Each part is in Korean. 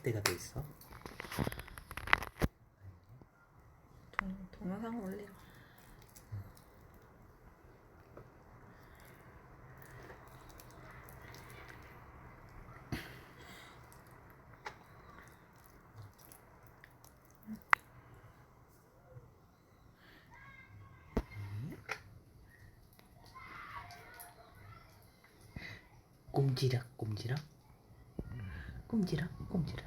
확대가 돼 있어? 동, 동영상 올려. 꼼지락 꼼지락 꼼지락 꼼지락?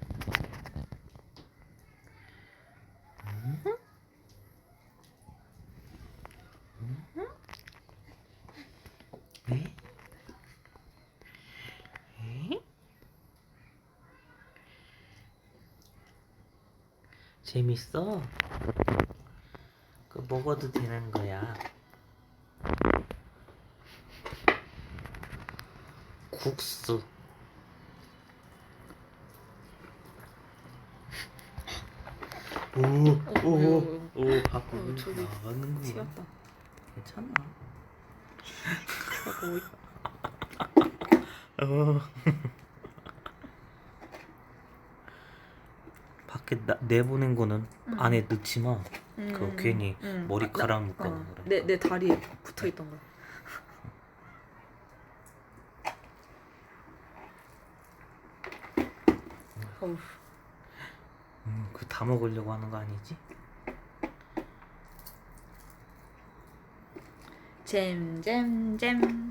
재밌어? 그 먹어도 되는 거야. 국수 오오오 밖으로 어, 저기 나가는 거 튀었다. 괜찮아 하고 어. 밖에 나, 내보낸 거는 응. 안에 넣지 마. 음, 그거 괜히 음. 머리카락 아, 나- 묶어놓은 어, 거라. 내, 내 다리에 붙어 있던 거. 어우, 음, 그 다 먹으려고 하는 거 아니지? 잼 잼잼.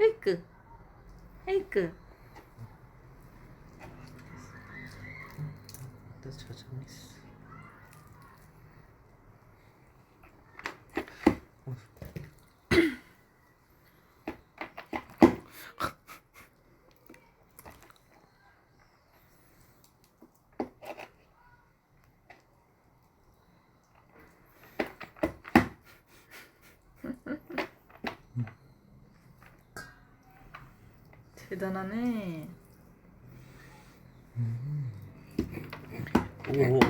에이크, 에이크. 나 저장했어. 대단하네. 오.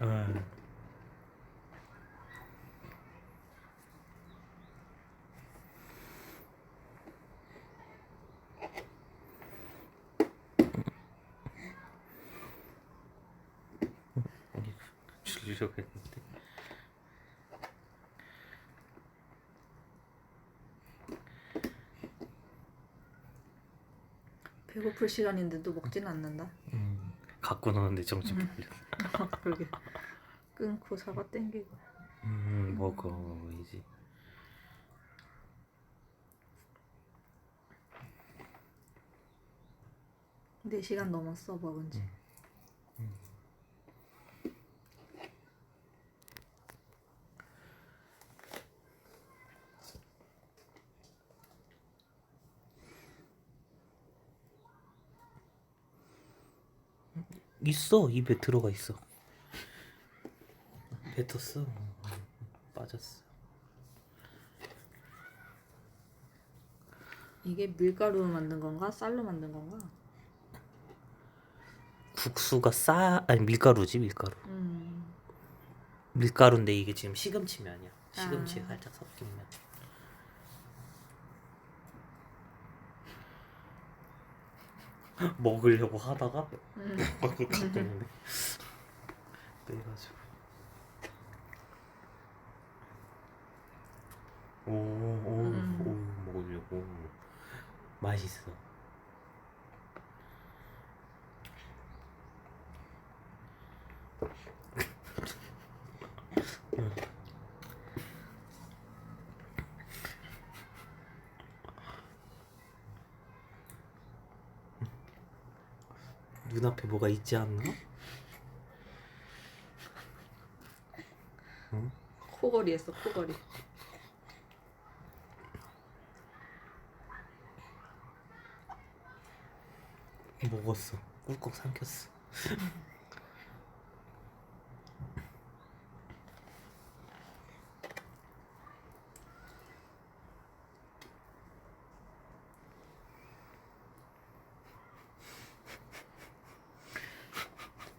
어. 아니, 줄이려고 했는데. 배고플 시간인데도 먹진 않는다. 음, 갖고 노는데 정신 풀렸어. 그러게. 끊고 사과 땡기고. 음, 먹어 먹어야지. 네 시간 넘었어 먹은 지. 있어 입에 들어가 있어. 뱉었어. 빠졌어. 이게 밀가루로 만든 건가? 쌀로 만든 건가? 국수가 싸 아니 밀가루지 밀가루. 음. 밀가루인데 이게 지금 시금치면이야. 시금치 아. 살짝 섞인 면. 먹으려고 하다가 음. 먹고 갖고 오네. 빼가지고. 오, 오, 음. 오, 먹으려고. 맛있어. 눈앞에 뭐가 있지 않나? 코걸이 했어 코걸이. 먹었어. 꿀꺽 삼켰어.